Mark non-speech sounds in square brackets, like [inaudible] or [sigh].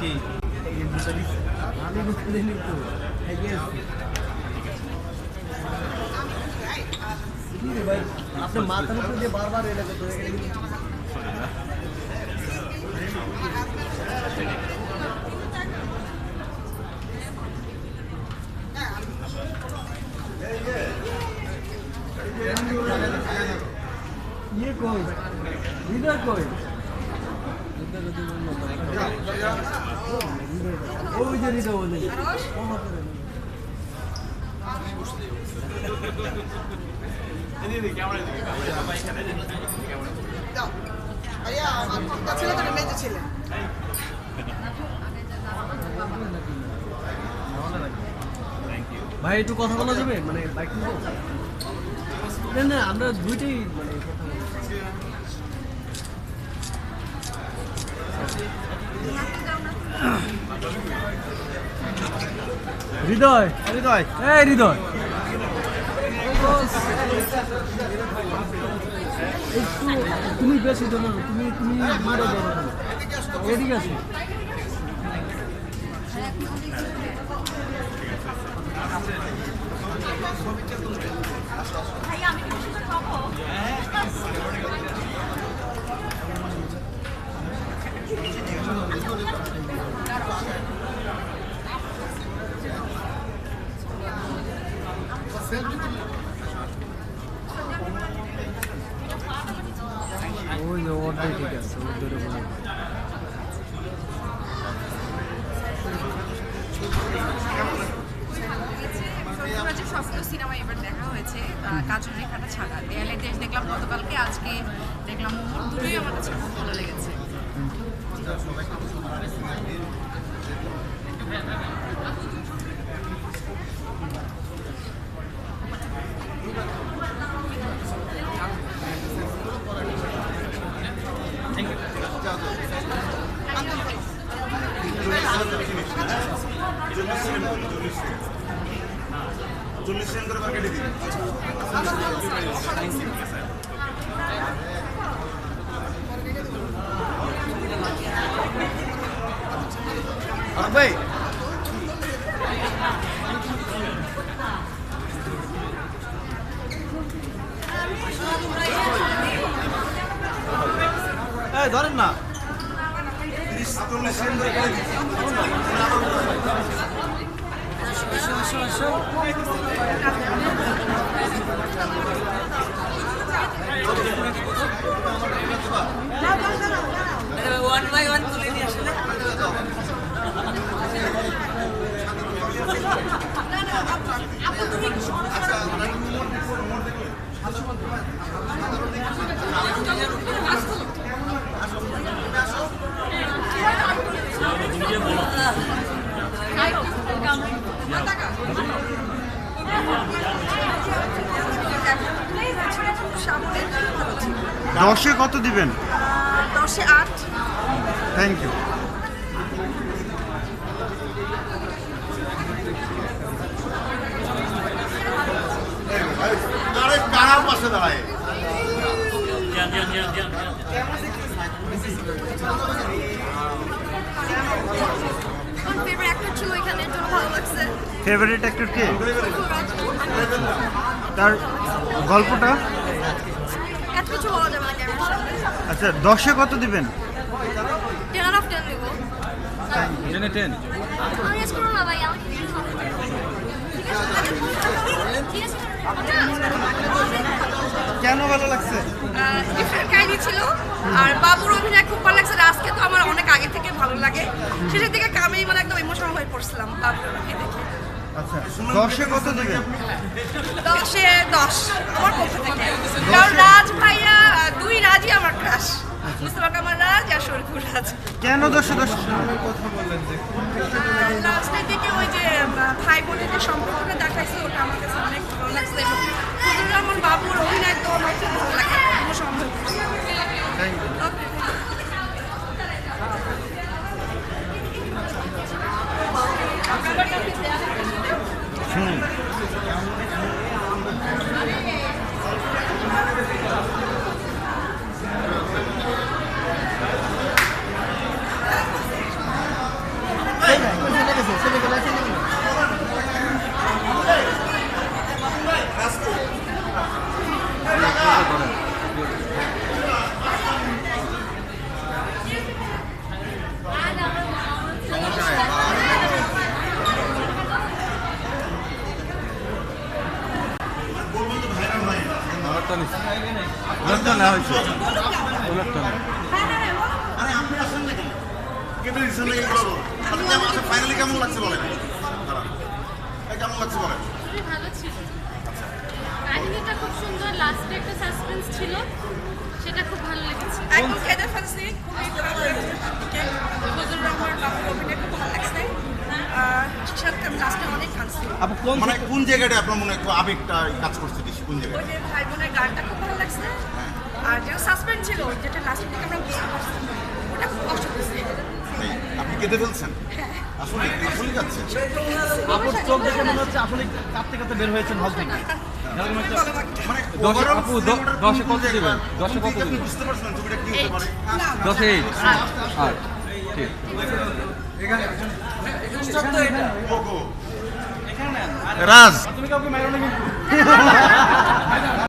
কি? আমি দিলি তো ভাই আপনি মাথার উপরে দিয়ে বারবার এটা করতে হবে, এটা কিন্তু ইয়ে ভাই একটু কথা বলা যাবে? মানে বাইক না আমরা দুইটাই মানে কথা হৃদয়। হৃদয়। এই হৃদয়। একটু তুমি বেশি জানো তুমি তুমি মারো জানো না। এদিকে আছে ওই যে ওটাই সিনেমা এবার দেখা হয়েছে কাজল ছাড়া দেয়ালে দেশ দেখলাম গতকালকে আজকে দেখলাম দুটোই আমার কাছে খুব ভালো লেগেছে চল্লিশ সেন্ট করে কেটে দিন ভাই ধরেন না চল্লিশ সেন্ট করে ওয়ান বাই ওয়ান তুলে নিয়ে আসলে সামনে ভালো ছিল। দশে কত দিবেন? দশে আট। থ্যাংক ইউ ফেভারিট অ্যাক্টর কে? তার গল্পটা? এত কিছু বলা যাবে না ক্যামেরার সামনে আচ্ছা দশে কত দিবেন? টেন অফ টেন দেবো। টেনে টেন আমি আজ করো না ভাই আমাকে কিছু হবে। না। ঠিক আছে কেন ভালো লাগছে? ডিফারেন্ট কাহিনী ছিল। আর বাবুর অভিনয় খুব ভালো লাগছে। আজকে তো আমার অনেক আগে থেকে ভালো লাগে। শেষের দিকে আমি মানে একদম ইমোশনাল হয়ে পড়ছিলাম বাবুর অভিনয় দেখে। আচ্ছা দশে কত দিবেন? দশে দশ আমার পক্ষ থেকে। 음. এইগুলো আপনি কেমন ফাইনালি কেমন লাগছে বলেন? কেমন লাগছে বলেন? ভালো ছিল। কাহিনীটা খুব সুন্দর লাস্টে একটা সাসপেন্স ছিল। সেটা খুব ভালো লেগেছে। একদম কেঁদে ফেলছি খুবই ভালো লেগেছে তাদেরকে রহমান বাবুর অভিনয় খুব ভালো লাগছে আর সাথে আমি অনেক কোন মানে কোন জায়গাটা আপনার মনে হয় একটু আবেগটা কাজ করছে বেশি কোন জায়গায়? ভাই বোনের গানটা খুব ভালো লাগছে। আর যেটা সাসপেন্স ছিল যেটা লাস্টের দিকে আমরা বুঝতে পারছি ওটা খুব কষ্ট এই, আপনি কেঁদে ফেলছেন? আসলে আসলে যাচ্ছে? আপুর চোখ দেখে মনে হচ্ছে আসলে কাঁদতে কাঁদতে বের হয়েছেন হল থেকে। দশে- কত? দশে কত বুঝতে পারছেন ছবিটা কি হতে পারে? দশে রাজ তুমি কাউকে মারো না কিন্তু [laughs]